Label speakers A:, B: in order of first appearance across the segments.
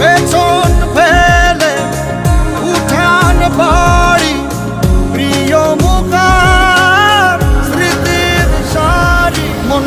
A: পেছন ফেলে উঠান বাড়ি প্রিয় মুখার স্মৃতির সারি। মন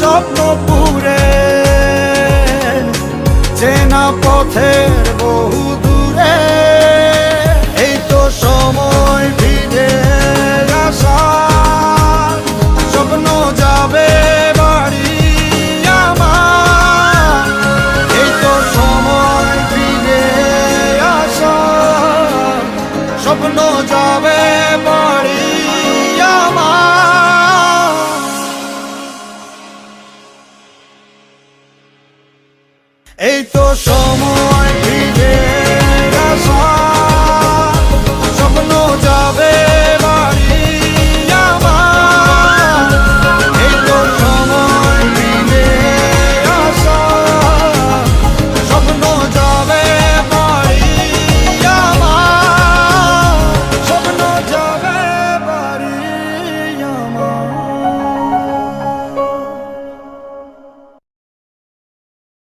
A: পথের বহু দূরে, এই তো সময় ফিরে আসার। স্বপ্ন যাবে বাড়ি আমার। এই তো সময় ফিরে আসার। স্বপ্ন যাবে বাড়ি এই তো সময়